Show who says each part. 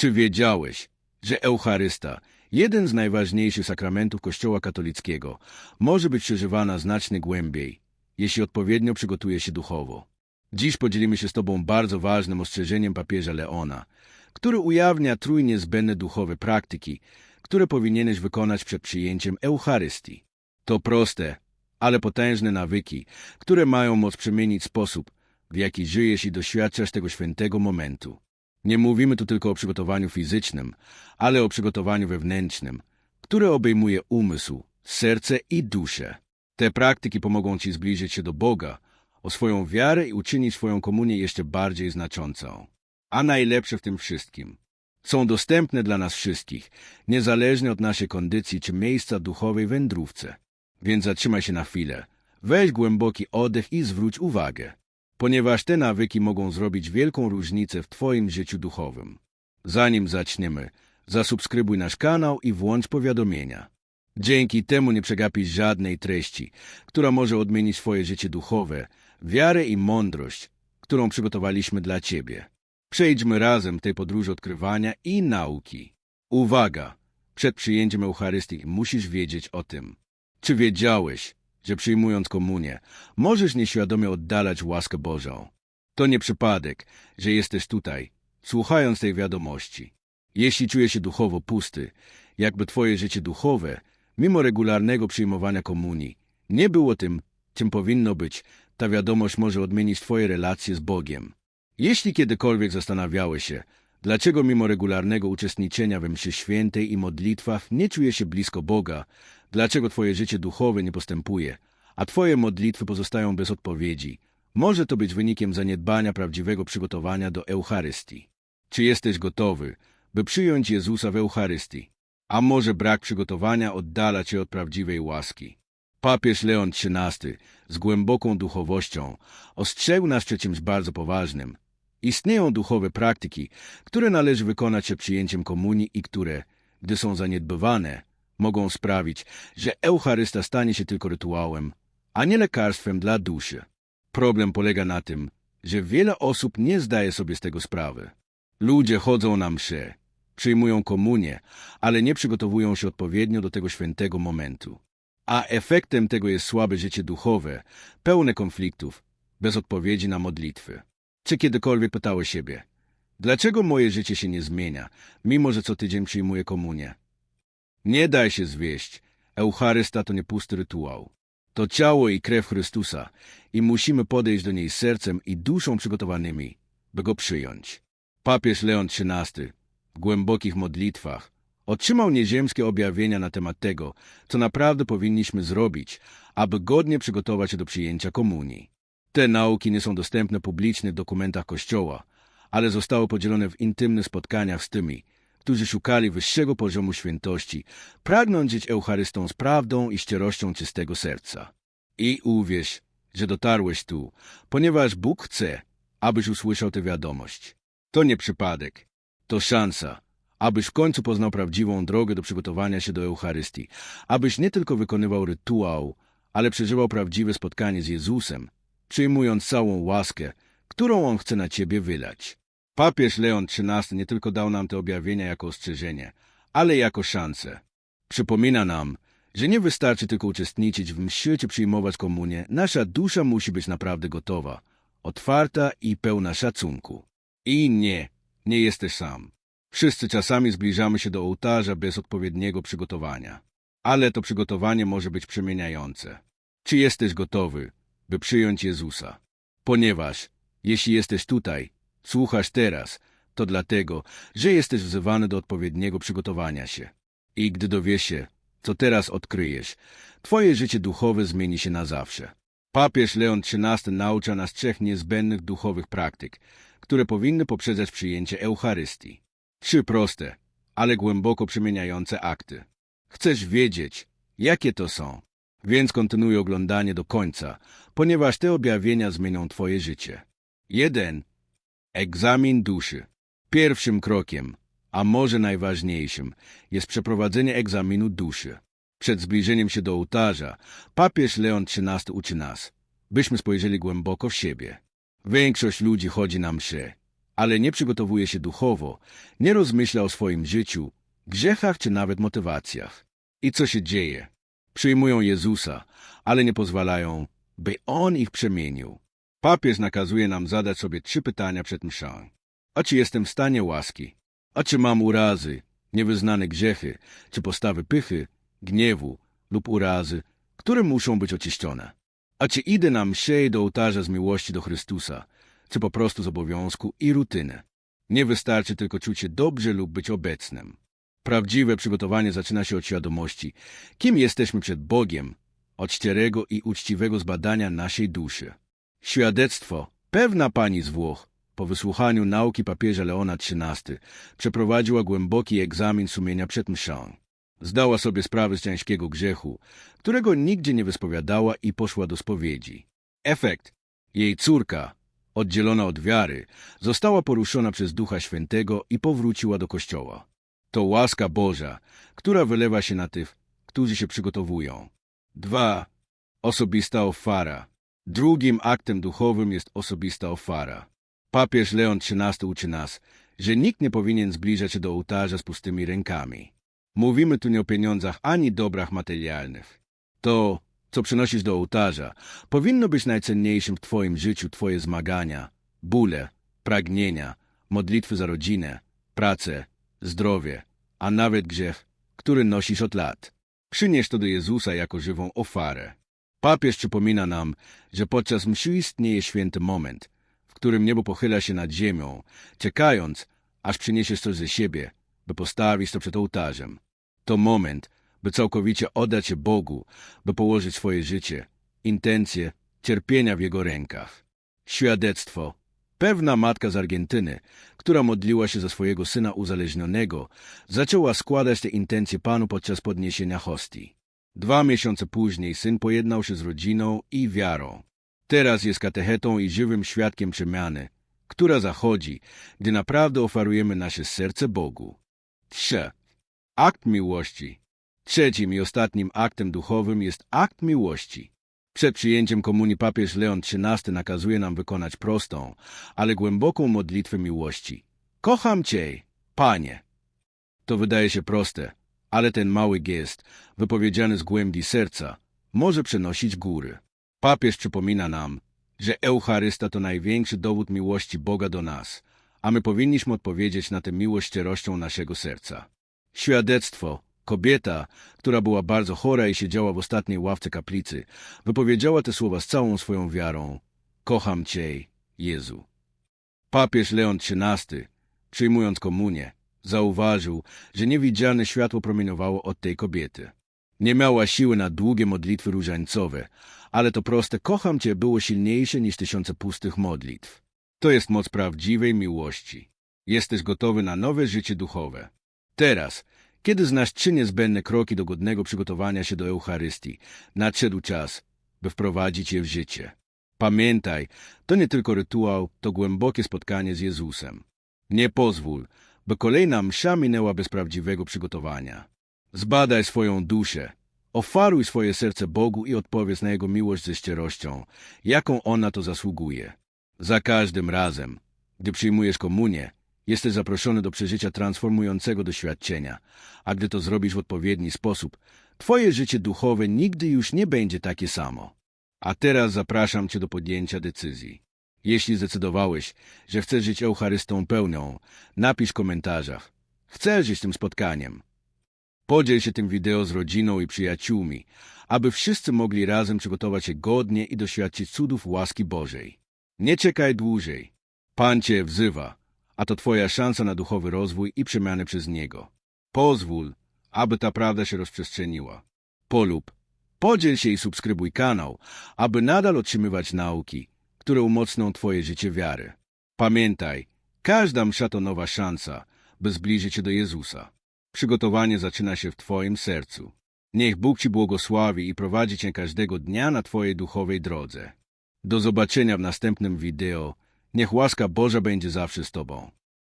Speaker 1: Czy wiedziałeś, że Eucharysta, jeden z najważniejszych sakramentów Kościoła katolickiego, może być przeżywana znacznie głębiej, jeśli odpowiednio przygotuje się duchowo? Dziś podzielimy się z Tobą bardzo ważnym ostrzeżeniem papieża Leona, który ujawnia trój niezbędne duchowe praktyki, które powinieneś wykonać przed przyjęciem Eucharystii. To proste, ale potężne nawyki, które mają moc przemienić sposób, w jaki żyjesz i doświadczasz tego świętego momentu. Nie mówimy tu tylko o przygotowaniu fizycznym, ale o przygotowaniu wewnętrznym, które obejmuje umysł, serce i duszę. Te praktyki pomogą Ci zbliżyć się do Boga, o swoją wiarę i uczynić swoją komunię jeszcze bardziej znaczącą. A najlepsze w tym wszystkim są dostępne dla nas wszystkich, niezależnie od naszej kondycji czy miejsca duchowej wędrówce. Więc zatrzymaj się na chwilę, weź głęboki oddech i zwróć uwagę, ponieważ te nawyki mogą zrobić wielką różnicę w Twoim życiu duchowym. Zanim zaczniemy, zasubskrybuj nasz kanał i włącz powiadomienia. Dzięki temu nie przegapisz żadnej treści, która może odmienić Twoje życie duchowe, wiarę i mądrość, którą przygotowaliśmy dla Ciebie. Przejdźmy razem tej podróży odkrywania i nauki. Uwaga! Przed przyjęciem Eucharystii musisz wiedzieć o tym. Czy wiedziałeś, że przyjmując komunię, możesz nieświadomie oddalać łaskę Bożą? To nie przypadek, że jesteś tutaj, słuchając tej wiadomości. Jeśli czujesz się duchowo pusty, jakby twoje życie duchowe, mimo regularnego przyjmowania komunii, nie było tym, czym powinno być, ta wiadomość może odmienić twoje relacje z Bogiem. Jeśli kiedykolwiek zastanawiałeś się, dlaczego mimo regularnego uczestniczenia we mszy świętej i modlitwach nie czujesz się blisko Boga, dlaczego twoje życie duchowe nie postępuje, a twoje modlitwy pozostają bez odpowiedzi, może to być wynikiem zaniedbania prawdziwego przygotowania do Eucharystii. Czy jesteś gotowy, by przyjąć Jezusa w Eucharystii? A może brak przygotowania oddala cię od prawdziwej łaski? Papież Leon XIII z głęboką duchowością ostrzegł nas przed czymś bardzo poważnym. Istnieją duchowe praktyki, które należy wykonać przed przyjęciem komunii i które, gdy są zaniedbywane, mogą sprawić, że Eucharysta stanie się tylko rytuałem, a nie lekarstwem dla duszy. Problem polega na tym, że wiele osób nie zdaje sobie z tego sprawy. Ludzie chodzą na msze, przyjmują komunię, ale nie przygotowują się odpowiednio do tego świętego momentu. A efektem tego jest słabe życie duchowe, pełne konfliktów, bez odpowiedzi na modlitwy. Czy kiedykolwiek pytało siebie, dlaczego moje życie się nie zmienia, mimo że co tydzień przyjmuję komunię? Nie daj się zwieść. Eucharysta to nie pusty rytuał. To ciało i krew Chrystusa i musimy podejść do niej sercem i duszą przygotowanymi, by go przyjąć. Papież Leon XIII w głębokich modlitwach otrzymał nieziemskie objawienia na temat tego, co naprawdę powinniśmy zrobić, aby godnie przygotować się do przyjęcia komunii. Te nauki nie są dostępne publicznie w dokumentach Kościoła, ale zostały podzielone w intymnych spotkaniach z tymi, którzy szukali wyższego poziomu świętości, pragnąc żyć Eucharystą z prawdą i szczerością czystego serca. I uwierz, że dotarłeś tu, ponieważ Bóg chce, abyś usłyszał tę wiadomość. To nie przypadek, to szansa, abyś w końcu poznał prawdziwą drogę do przygotowania się do Eucharystii, abyś nie tylko wykonywał rytuał, ale przeżywał prawdziwe spotkanie z Jezusem, przyjmując całą łaskę, którą On chce na ciebie wylać. Papież Leon XIII nie tylko dał nam te objawienia jako ostrzeżenie, ale jako szansę. Przypomina nam, że nie wystarczy tylko uczestniczyć w mszy czy przyjmować komunię, nasza dusza musi być naprawdę gotowa, otwarta i pełna szacunku. I nie, nie jesteś sam. Wszyscy czasami zbliżamy się do ołtarza bez odpowiedniego przygotowania. Ale to przygotowanie może być przemieniające. Czy jesteś gotowy, by przyjąć Jezusa? Ponieważ, jeśli jesteś tutaj, słuchasz teraz, to dlatego, że jesteś wzywany do odpowiedniego przygotowania się. I gdy dowiesz się, co teraz odkryjesz, twoje życie duchowe zmieni się na zawsze. Papież Leon XIII naucza nas trzech niezbędnych duchowych praktyk, które powinny poprzedzać przyjęcie Eucharystii. Trzy proste, ale głęboko przemieniające akty. Chcesz wiedzieć, jakie to są, więc kontynuuj oglądanie do końca, ponieważ te objawienia zmienią twoje życie. 1. Egzamin duszy. Pierwszym krokiem, a może najważniejszym, jest przeprowadzenie egzaminu duszy. Przed zbliżeniem się do ołtarza, papież Leon XIII uczy nas, byśmy spojrzeli głęboko w siebie. Większość ludzi chodzi na msze, ale nie przygotowuje się duchowo, nie rozmyśla o swoim życiu, grzechach czy nawet motywacjach. I co się dzieje? Przyjmują Jezusa, ale nie pozwalają, by On ich przemienił. Papież nakazuje nam zadać sobie trzy pytania przed mszą. A czy jestem w stanie łaski? A czy mam urazy, niewyznane grzechy, czy postawy pychy, gniewu lub urazy, które muszą być oczyszczone? A czy idę na mszę i do ołtarza z miłości do Chrystusa, czy po prostu z obowiązku i rutyny? Nie wystarczy tylko czuć się dobrze lub być obecnym. Prawdziwe przygotowanie zaczyna się od świadomości, kim jesteśmy przed Bogiem, od szczerego i uczciwego zbadania naszej duszy. Świadectwo. Pewna pani z Włoch, po wysłuchaniu nauki papieża Leona XIII, przeprowadziła głęboki egzamin sumienia przed mszą. Zdała sobie sprawę z ciężkiego grzechu, którego nigdzie nie wyspowiadała i poszła do spowiedzi. Efekt. Jej córka, oddzielona od wiary, została poruszona przez Ducha Świętego i powróciła do kościoła. To łaska Boża, która wylewa się na tych, którzy się przygotowują. 2. Osobista ofara. Drugim aktem duchowym jest osobista ofara. Papież Leon XIII uczy nas, że nikt nie powinien zbliżać się do ołtarza z pustymi rękami. Mówimy tu nie o pieniądzach ani dobrach materialnych. To, co przynosisz do ołtarza, powinno być najcenniejszym w Twoim życiu Twoje zmagania, bóle, pragnienia, modlitwy za rodzinę, pracę, zdrowie, a nawet grzech, który nosisz od lat. Przynieś to do Jezusa jako żywą ofarę. Papież przypomina nam, że podczas mszy istnieje święty moment, w którym niebo pochyla się nad ziemią, czekając, aż przyniesiesz coś ze siebie, by postawić to przed ołtarzem. To moment, by całkowicie oddać się Bogu, by położyć swoje życie, intencje, cierpienia w Jego rękach. Świadectwo. Pewna matka z Argentyny, która modliła się za swojego syna uzależnionego, zaczęła składać te intencje Panu podczas podniesienia hostii. Dwa miesiące później syn pojednał się z rodziną i wiarą. Teraz jest katechetą i żywym świadkiem przemiany, która zachodzi, gdy naprawdę oferujemy nasze serce Bogu. 3. Akt miłości. Trzecim i ostatnim aktem duchowym jest akt miłości. Przed przyjęciem komunii papież Leon XIII nakazuje nam wykonać prostą, ale głęboką modlitwę miłości. Kocham Cię, Panie. To wydaje się proste, ale ten mały gest, wypowiedziany z głębi serca, może przenosić góry. Papież przypomina nam, że Eucharysta to największy dowód miłości Boga do nas, a my powinniśmy odpowiedzieć na tę miłość szczerością naszego serca. Świadectwo. Kobieta, która była bardzo chora i siedziała w ostatniej ławce kaplicy, wypowiedziała te słowa z całą swoją wiarą. Kocham Cię, Jezu. Papież Leon XIII, przyjmując komunię, zauważył, że niewidzialne światło promieniowało od tej kobiety. Nie miała siły na długie modlitwy różańcowe, ale to proste kocham Cię było silniejsze niż tysiące pustych modlitw. To jest moc prawdziwej miłości. Jesteś gotowy na nowe życie duchowe. Teraz, kiedy znasz trzy niezbędne kroki do godnego przygotowania się do Eucharystii, nadszedł czas, by wprowadzić je w życie. Pamiętaj, to nie tylko rytuał, to głębokie spotkanie z Jezusem. Nie pozwól, by kolejna msza minęła bez prawdziwego przygotowania. Zbadaj swoją duszę, ofaruj swoje serce Bogu i odpowiedz na Jego miłość ze szczerością, jaką ona to zasługuje. Za każdym razem, gdy przyjmujesz komunię, jesteś zaproszony do przeżycia transformującego doświadczenia, a gdy to zrobisz w odpowiedni sposób, Twoje życie duchowe nigdy już nie będzie takie samo. A teraz zapraszam Cię do podjęcia decyzji. Jeśli zdecydowałeś, że chcesz żyć Eucharystą pełnią, napisz w komentarzach. Chcę żyć tym spotkaniem. Podziel się tym wideo z rodziną i przyjaciółmi, aby wszyscy mogli razem przygotować się godnie i doświadczyć cudów łaski Bożej. Nie czekaj dłużej. Pan Cię wzywa, a to Twoja szansa na duchowy rozwój i przemianę przez Niego. Pozwól, aby ta prawda się rozprzestrzeniła. Polub, podziel się i subskrybuj kanał, aby nadal otrzymywać nauki, które umocnią Twoje życie wiary. Pamiętaj, każda msza to nowa szansa, by zbliżyć się do Jezusa. Przygotowanie zaczyna się w Twoim sercu. Niech Bóg Ci błogosławi i prowadzi Cię każdego dnia na Twojej duchowej drodze. Do zobaczenia w następnym wideo. Niech łaska Boża będzie zawsze z Tobą.